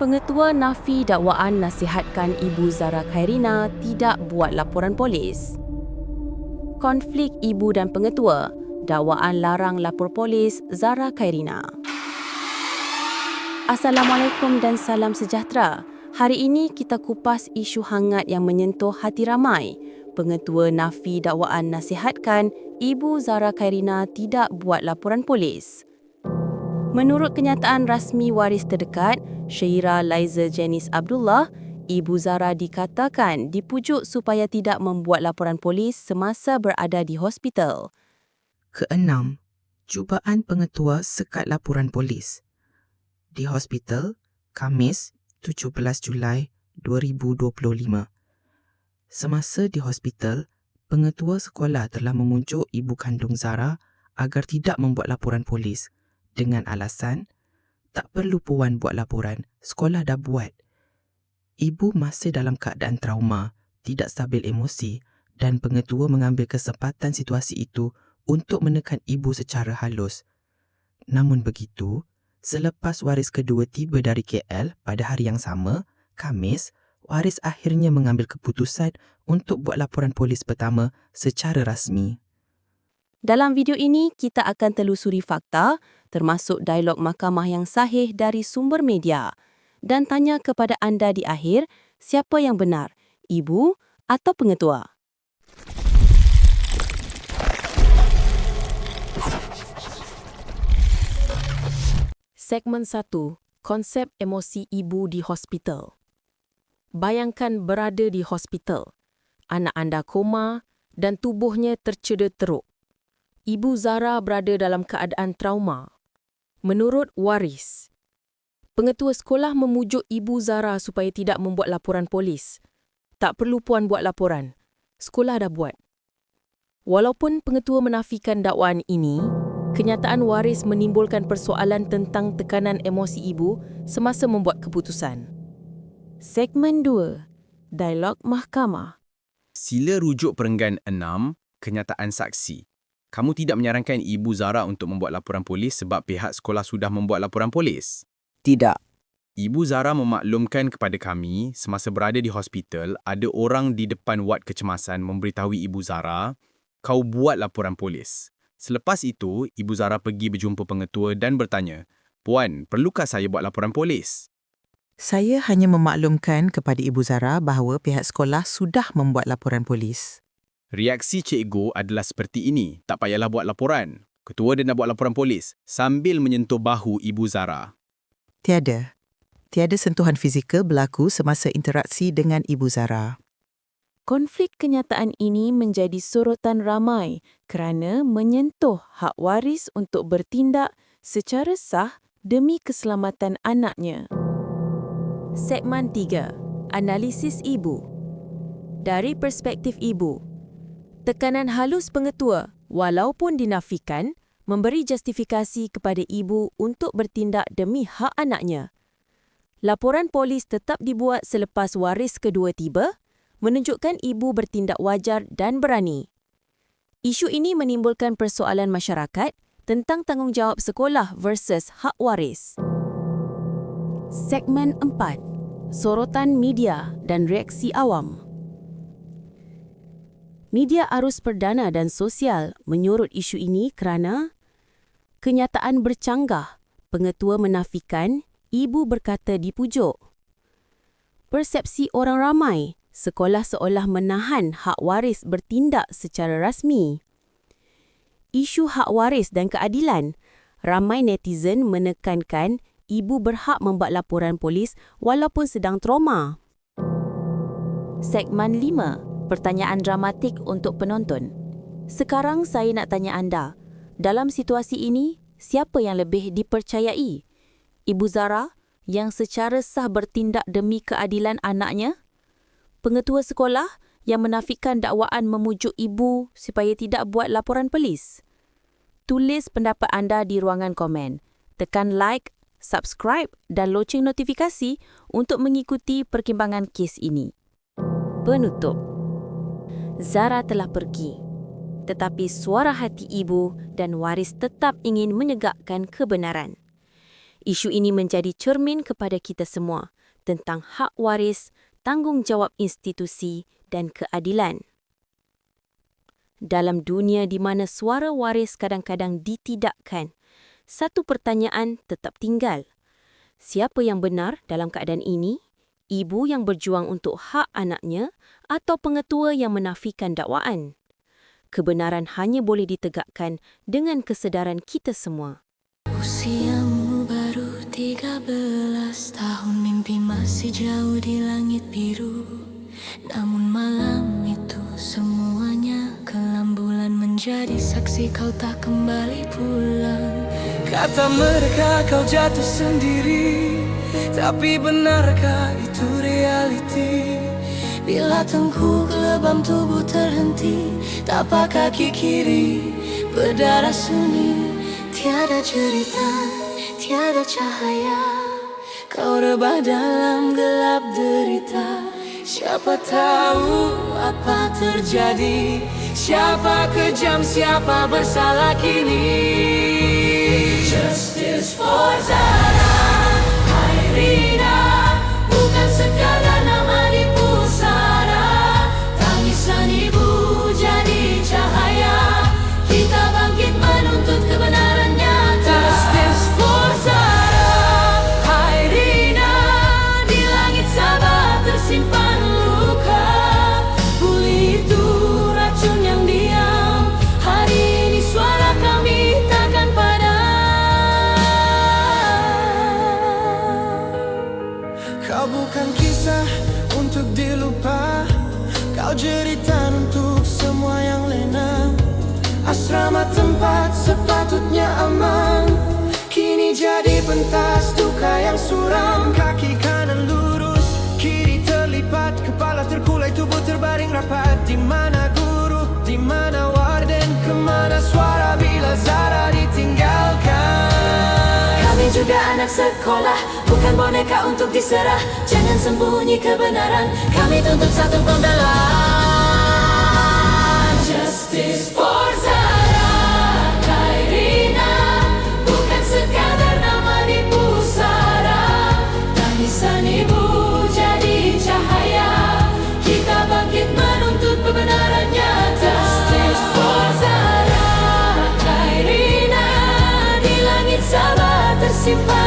Pengetua Nafi dakwaan nasihatkan Ibu Zara Khairina tidak buat laporan polis. Konflik ibu dan pengetua, dakwaan larang lapor polis Zara Khairina. Assalamualaikum dan salam sejahtera. Hari ini kita kupas isu hangat yang menyentuh hati ramai. Pengetua Nafi dakwaan nasihatkan Ibu Zara Khairina tidak buat laporan polis. Menurut kenyataan rasmi waris terdekat, Syaira Liza Janice Abdullah, Ibu Zara dikatakan dipujuk supaya tidak membuat laporan polis semasa berada di hospital. Keenam, cubaan pengetua sekat laporan polis. Di hospital, Kamis, 17 Julai 2025. Semasa di hospital, pengetua sekolah telah memujuk ibu kandung Zara agar tidak membuat laporan polis dengan alasan tak perlu puan buat laporan, sekolah dah buat. Ibu masih dalam keadaan trauma, tidak stabil emosi dan pengetua mengambil kesempatan situasi itu untuk menekan ibu secara halus. Namun begitu, selepas waris kedua tiba dari KL pada hari yang sama, Kamis, waris akhirnya mengambil keputusan untuk buat laporan polis pertama secara rasmi. Dalam video ini, kita akan telusuri fakta termasuk dialog mahkamah yang sahih dari sumber media dan tanya kepada anda di akhir siapa yang benar, ibu atau pengetua. Segmen 1. Konsep emosi ibu di hospital. Bayangkan berada di hospital. Anak anda koma dan tubuhnya tercedera teruk. Ibu Zara berada dalam keadaan trauma. Menurut waris, pengetua sekolah memujuk Ibu Zara supaya tidak membuat laporan polis. Tak perlu puan buat laporan. Sekolah dah buat. Walaupun pengetua menafikan dakwaan ini, kenyataan waris menimbulkan persoalan tentang tekanan emosi ibu semasa membuat keputusan. Segmen 2. Dialog Mahkamah Sila rujuk perenggan 6, kenyataan saksi. Kamu tidak menyarankan Ibu Zara untuk membuat laporan polis sebab pihak sekolah sudah membuat laporan polis? Tidak. Ibu Zara memaklumkan kepada kami semasa berada di hospital ada orang di depan wad kecemasan memberitahu Ibu Zara kau buat laporan polis. Selepas itu, Ibu Zara pergi berjumpa pengetua dan bertanya, Puan, perlukah saya buat laporan polis? Saya hanya memaklumkan kepada Ibu Zara bahawa pihak sekolah sudah membuat laporan polis. Reaksi cikgu adalah seperti ini, tak payahlah buat laporan. Ketua dia nak buat laporan polis sambil menyentuh bahu Ibu Zara. Tiada. Tiada sentuhan fizikal berlaku semasa interaksi dengan Ibu Zara. Konflik kenyataan ini menjadi sorotan ramai kerana menyentuh hak waris untuk bertindak secara sah demi keselamatan anaknya. Segmen 3. Analisis Ibu Dari perspektif Ibu, Tekanan halus pengetua, walaupun dinafikan, memberi justifikasi kepada ibu untuk bertindak demi hak anaknya. Laporan polis tetap dibuat selepas waris kedua tiba, menunjukkan ibu bertindak wajar dan berani. Isu ini menimbulkan persoalan masyarakat tentang tanggungjawab sekolah versus hak waris. Segmen 4. Sorotan media dan reaksi awam. Media arus perdana dan sosial menyorot isu ini kerana kenyataan bercanggah pengetua menafikan ibu berkata dipujuk. Persepsi orang ramai sekolah seolah menahan hak waris bertindak secara rasmi. Isu hak waris dan keadilan, ramai netizen menekankan ibu berhak membuat laporan polis walaupun sedang trauma. Segmen 5 pertanyaan dramatik untuk penonton. Sekarang saya nak tanya anda, dalam situasi ini, siapa yang lebih dipercayai? Ibu Zara yang secara sah bertindak demi keadilan anaknya? Pengetua sekolah yang menafikan dakwaan memujuk ibu supaya tidak buat laporan polis? Tulis pendapat anda di ruangan komen. Tekan like, subscribe dan loceng notifikasi untuk mengikuti perkembangan kes ini. Penutup. Zara telah pergi. Tetapi suara hati ibu dan waris tetap ingin menegakkan kebenaran. Isu ini menjadi cermin kepada kita semua tentang hak waris, tanggungjawab institusi dan keadilan. Dalam dunia di mana suara waris kadang-kadang ditidakkan, satu pertanyaan tetap tinggal. Siapa yang benar dalam keadaan ini? Ibu yang berjuang untuk hak anaknya atau pengetua yang menafikan dakwaan? Kebenaran hanya boleh ditegakkan dengan kesedaran kita semua. Usiamu baru 13 tahun Mimpi masih jauh di langit biru Namun malam itu semuanya Kelam bulan menjadi saksi kau tak kembali pulang Kata mereka kau jatuh sendiri Tapi benarkah itu realiti? Bila tengkuk lebam tubuh terhenti Tapak kaki kiri berdarah sunyi? Tiada cerita, tiada cahaya. Kau rebah dalam gelap derita. Siapa tahu apa terjadi? Siapa kejam, siapa bersalah kini? Justice for Zara bukan kisah untuk dilupa. Kau jeritan untuk semua yang lena. Asrama tempat sepatutnya aman. Kini jadi pentas duka yang suram. Kaki kanan lurus, kiri terlipat. Kepala terkulai, tubuh terbaring rapat. Di mana juga anak sekolah Bukan boneka untuk diserah. Jangan sembunyi kebenaran Kami tuntut satu pembelaan Justice for Zara